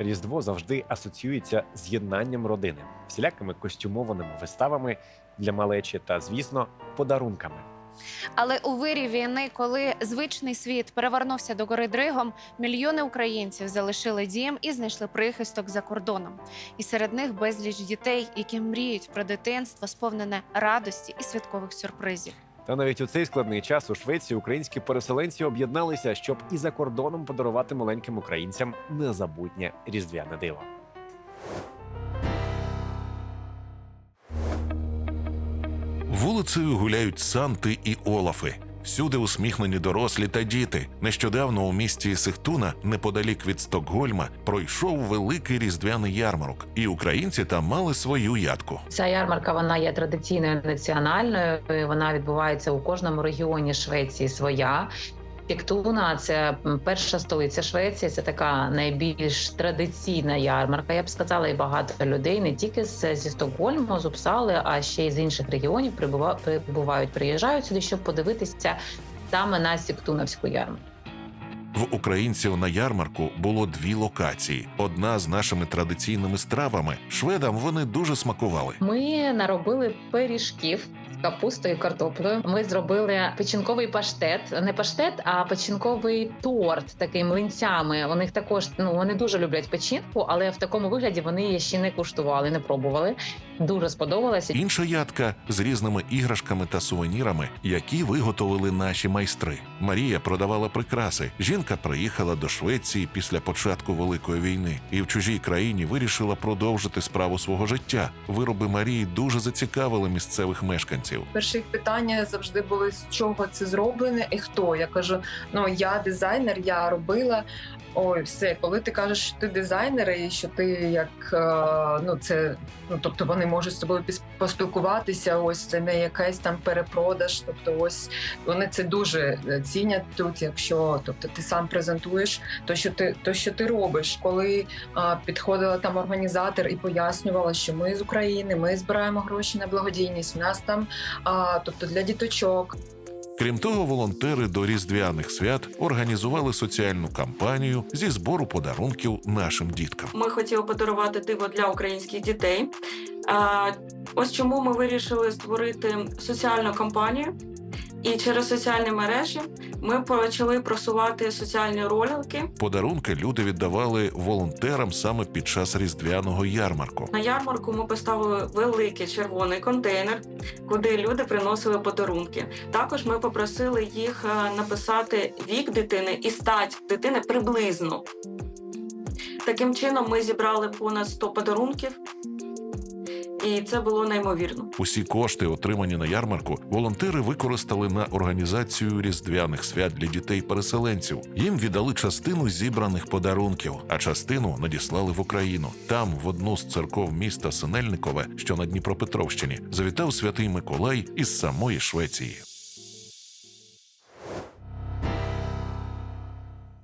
Різдво завжди асоціюється з єднанням родини, всілякими костюмованими виставами для малечі та, звісно, подарунками. Але у вирі війни, коли звичний світ перевернувся до гори Дригом, мільйони українців залишили дім і знайшли прихисток за кордоном. І серед них безліч дітей, які мріють про дитинство, сповнене радості і святкових сюрпризів. Та навіть у цей складний час у Швеції українські переселенці об'єдналися, щоб і за кордоном подарувати маленьким українцям незабутнє різдвяне диво. Вулицею гуляють Санти і Олафи. Всюди усміхнені дорослі та діти. Нещодавно у місті Сихтуна, неподалік від Стокгольма, пройшов великий різдвяний ярмарок, і українці там мали свою ядку. Ця ярмарка вона є традиційною національною. Вона відбувається у кожному регіоні Швеції своя. Піктуна це перша столиця Швеції. Це така найбільш традиційна ярмарка. Я б сказала, і багато людей не тільки з, зі Стокгольму, з Упсали, а ще й з інших регіонів прибува- прибувають, приїжджають сюди, щоб подивитися саме на Сіктуновську ярмарку. В українців на ярмарку було дві локації: одна з нашими традиційними стравами. Шведам вони дуже смакували. Ми наробили пиріжків капустою картоплею. Ми зробили печінковий паштет, не паштет, а печінковий торт такий млинцями. У них також ну вони дуже люблять печінку, але в такому вигляді вони її ще не куштували, не пробували. Дуже сподобалося. Інша ядка з різними іграшками та сувенірами, які виготовили наші майстри. Марія продавала прикраси. Жінка приїхала до Швеції після початку великої війни і в чужій країні вирішила продовжити справу свого життя. Вироби Марії дуже зацікавили місцевих мешканців. Перші питання завжди були з чого це зроблене і хто. Я кажу: ну я дизайнер, я робила. Ой, все, коли ти кажеш, що ти дизайнер, і що ти як е, ну це ну тобто вони можуть з тобою поспілкуватися. Ось це не якийсь там перепродаж. Тобто, ось вони це дуже е, цінять тут. Якщо тобто ти сам презентуєш, то що ти то, що ти робиш, коли а, підходила там організатор і пояснювала, що ми з України, ми збираємо гроші на благодійність. У нас там а, тобто для діточок. Крім того, волонтери до різдвяних свят організували соціальну кампанію зі збору подарунків нашим діткам. Ми хотіли подарувати диво для українських дітей. Ось чому ми вирішили створити соціальну кампанію. І через соціальні мережі ми почали просувати соціальні ролики. Подарунки люди віддавали волонтерам саме під час різдвяного ярмарку. На ярмарку ми поставили великий червоний контейнер, куди люди приносили подарунки. Також ми попросили їх е, написати вік дитини і стать дитини приблизно. Таким чином, ми зібрали понад 100 подарунків, і це було неймовірно. Усі кошти, отримані на ярмарку, волонтери використали на організацію різдвяних свят для дітей-переселенців. Їм віддали частину зібраних подарунків, а частину надіслали в Україну. Там, в одну з церков міста Синельникове, що на Дніпропетровщині, завітав святий Миколай із самої Швеції.